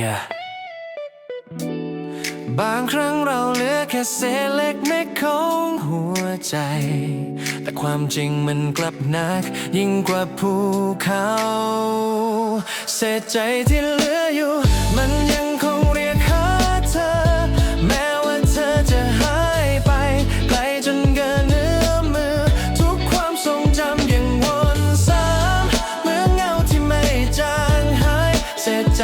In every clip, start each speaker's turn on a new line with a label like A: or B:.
A: yeah บางครั้งเราเหลือแค่เศษเล็กเม็ดของหัวใจ แต่ความจริงมันกลับหนัก ยิ่งกว่าภูเขา เศษใจที่เหลืออยู่ มันยังคงเรียกหาเธอ แม้ว่าเธอจะหายไป ไกลจนเกินเนื้อมือ ทุกความทรงจำยังวนซ้ำเหมือนเงาที่ไม่จางหาย เศษใจ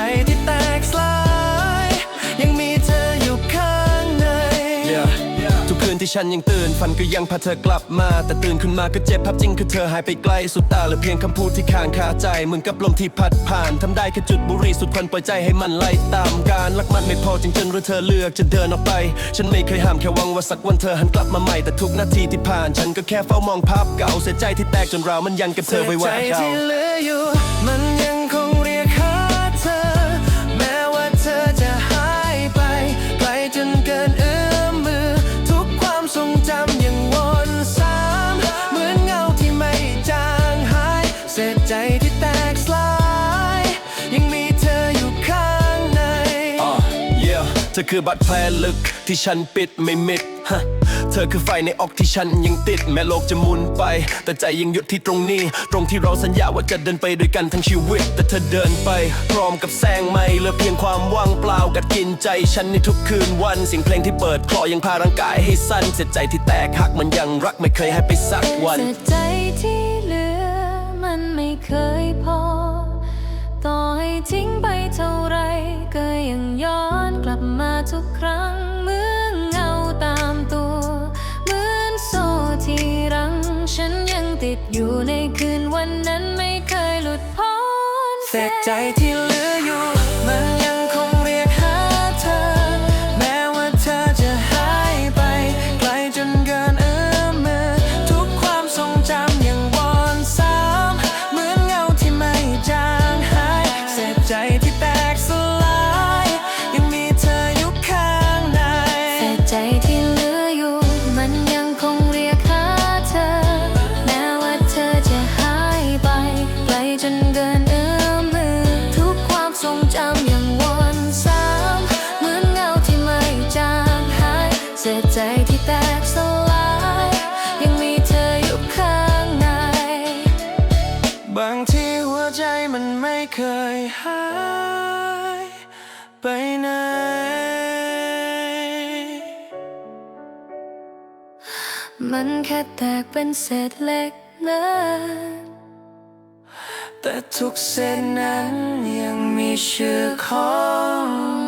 A: ที่
B: ฉันยังตื่นฝันก็ยังพาเธอกลับมา แต่ตื่นขึ้นมาก็เจ็บภาพจริงคือเธอหายไปไกลสุดตาเหลือเพียงคำพูดที่ค้างคาใจเหมือนกับลมที่พัดผ่านทำได้แค่จุดบุหรี่สุดควันปล่อยใจให้มันไหลตามการรักมันไม่พอจริงจนหรือเธอเลือกจะเดินออกไป ฉันไม่เคยห้ามแค่หวังว่าสักวันเธอหันกลับมาใหม่แต่ทุกนาทีที่ผ่าน ฉันก็แค่เฝ้ามองภาพเก่าเสียใจที่แตกจนเรามันยังก็บเธอไว้
A: ใจ
B: ไว้เขา
A: เธอคือ
B: บาดแผลลึกที่ฉันปิดไม่มิดฮะเธอคือไฟในอกที่ฉันยังติด แม้โลกจะมุนไป แต่ใจยังหยุดที่ตรงนี้ ตรงที่เราสัญญาว่าจะเดินไปด้วยกันทั้งชีวิต แต่เธอเดินไป พร้อมกับแสงไม่เหลือเพียงความว่างเปล่ากัดกินใจฉันในทุกคืนวันเสียงเพลงที่เปิดคลอยังพาร่างกายให้สั่นเสียใจที่แตกหักมันยังรักไม่เคยให้ไปสักวัน
C: เสียใจที่เหลือมันไม่เคยพอ ต่อให้ทิ้งไป ทุกครั้งเหมือนเงาตามตัว เหมือนโซ่ที่รั้งฉันยังติดอยู่ในคืนวันนั้นไม่เคยหลุดพ้น
A: เศษใจที่เหลืออยู่ มันไม่เคยหายไปไหน
C: มันแค่แตกเป็นเศษเล็กเลิก
A: แต่ทุกเส้นนั้นยังมีชื่อของ